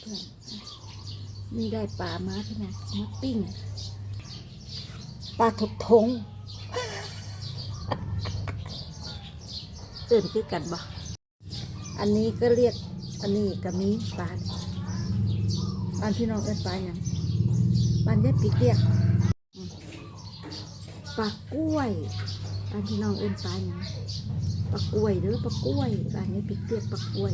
เพื่อนนี่ได้ปลามาพี่นะมาปิ้งปลาทบทงตื่นคือกันบ่อันนี้ก็เรียก อันนี้ก็มีปลาบ้านพี่น้องเอินปลาอย่างบ้านยายปิกเรียกปลากล้วยบ้านพี่น้องเอินปลาอย่างปลากล้วยหรือปลากล้วยบ้านยายปิกเรียกปลากล้วย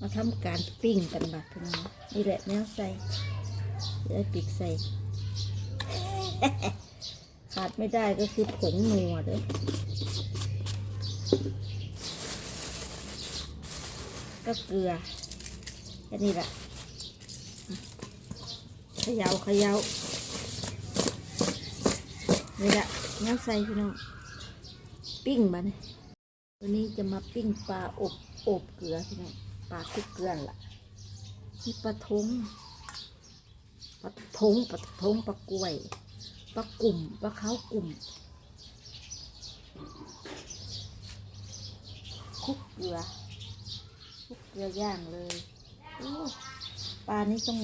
มาทำการปิ้งกันบัดพี่น้องนี่แหละแนวใส่ยายปิกใส่ ขาดไม่ได้ก็คือผงนัวเด้อก็เกลือแค่นี้แหละเขยาเขยานี่แหละแนวใส่พี่น้อง ปิ้งมาเนี่ยวันนี้จะมาปิ้งปลาอบอบเกลือพี่น้อง ปลาคุกเกลือล่ะนี่ปลาทงปลาทงปลาทงปลากล้วยปลากลุ่มปลาเขากลุ่มคุกเกลือคุกเกลือย่างเลยปลานี้ต้อง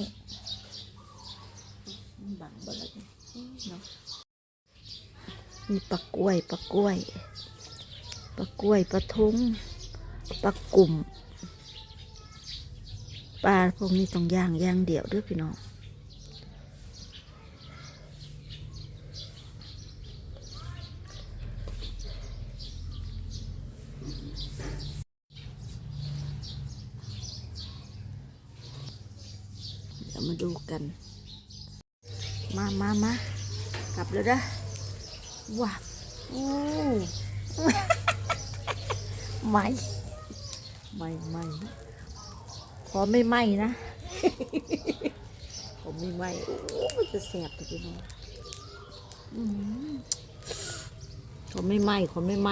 บังบ่ละเนาะมีปลากล้วยปลากล้วยปลากล้วยปลาทงปลากลุ่ม ปลาพวกนี้ต้องย่างย่างเดี่ยวด้วยพี่น้องเดี๋ยวมาดูกัน มามามากลับแล้วนะว้าวโอ้ไหมไม่ไม่ อไม่ไหมนะผมไม่ไหมโอ้มันจะแสบตัวนี้อืมขอไม่ไหมขอไม่ไหม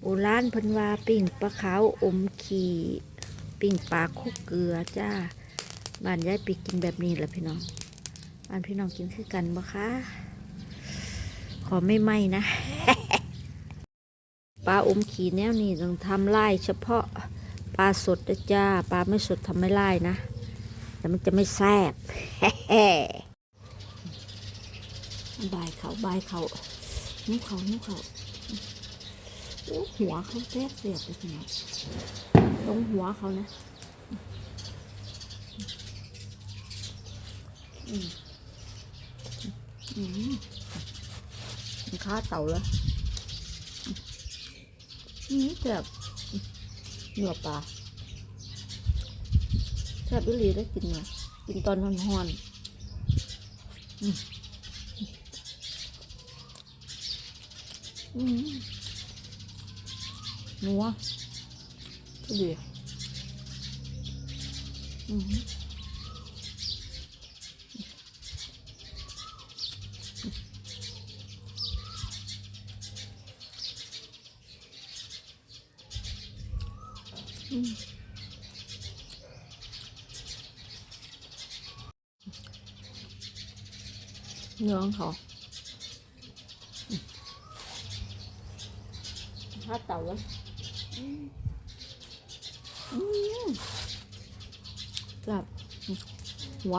โบราณเพันวาปิ้งปลาขาวอมขี่ปิ้งปลาคุกเกลือจ้าบ้านยายปีกินแบบนี้แหละพี่น้องบ้านพี่น้องกินคือกันบ่คะขอไม่ไหมนะปลาอมขีแนวนี้ต้องทำไล่เฉพาะ ปลาสดนะจ้า ปลาไม่สดทำไม่ไล่นะ แต่มันจะไม่แซ่บบายเขาบายเขานุกเขานุกเขาหัวเขาแทบเสียบเลยน้องตรงหัวเขานะอืมอืมมันค้าเต่าแล้วอืมแซ่บ เนื้อปลาแซ่บวิลีได้กินมากินตอนร้อนๆอืมอืมนัวดีอืม เนื้อของเขาอืมถ้าเต่าแล้วอืมอืมแบบหัว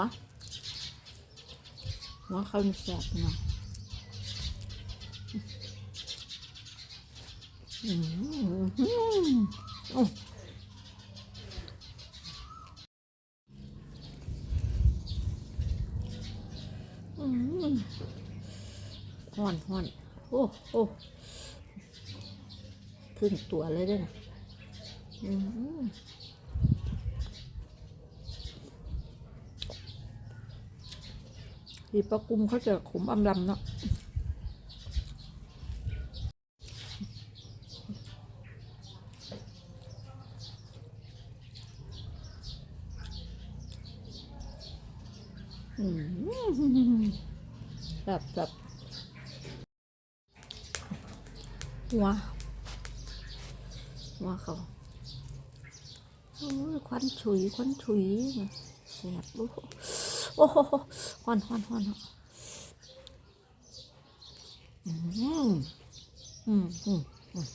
หัวเขานี่แสบเนาะอืมอืมอืม อืม ห่อนห่อนโอ้โอ้ขึ้นตัวเลยด้วยนะอีปลากุมเขาจะขมอำลำเนาะอืม แบบแบบหัวหัวเขาโอ้ยควันฉุยควันฉุยแสบโอ้โหโอ้โหฮอนฮอนฮอนอืมอืมอืม